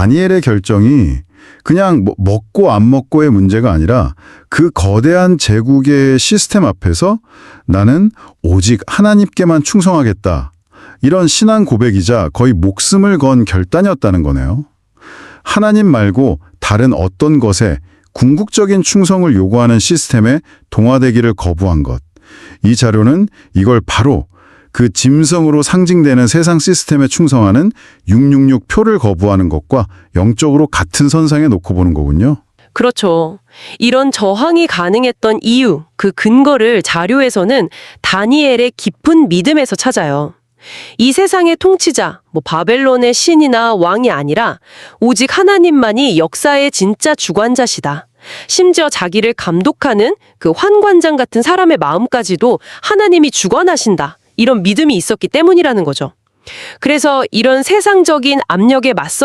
다니엘의 결정이 그냥 뭐 먹고 안 먹고의 문제가 아니라 그 거대한 제국의 시스템 앞에서 나는 오직 하나님께만 충성하겠다. 이런 신앙 고백이자 거의 목숨을 건 결단이었다는 거네요. 하나님 말고 다른 어떤 것에 궁극적인 충성을 요구하는 시스템에 동화되기를 거부한 것. 이 자료는 이걸 바로 그 짐승으로 상징되는 세상 시스템에 충성하는 666 표를 거부하는 것과 영적으로 같은 선상에 놓고 보는 거군요. 그렇죠. 이런 저항이 가능했던 이유, 그 근거를 자료에서는 다니엘의 깊은 믿음에서 찾아요. 이 세상의 통치자, 뭐 바벨론의 신이나 왕이 아니라 오직 하나님만이 역사의 진짜 주관자시다. 심지어 자기를 감독하는 그 환관장 같은 사람의 마음까지도 하나님이 주관하신다. 이런 믿음이 있었기 때문이라는 거죠. 그래서 이런 세상적인 압력에 맞서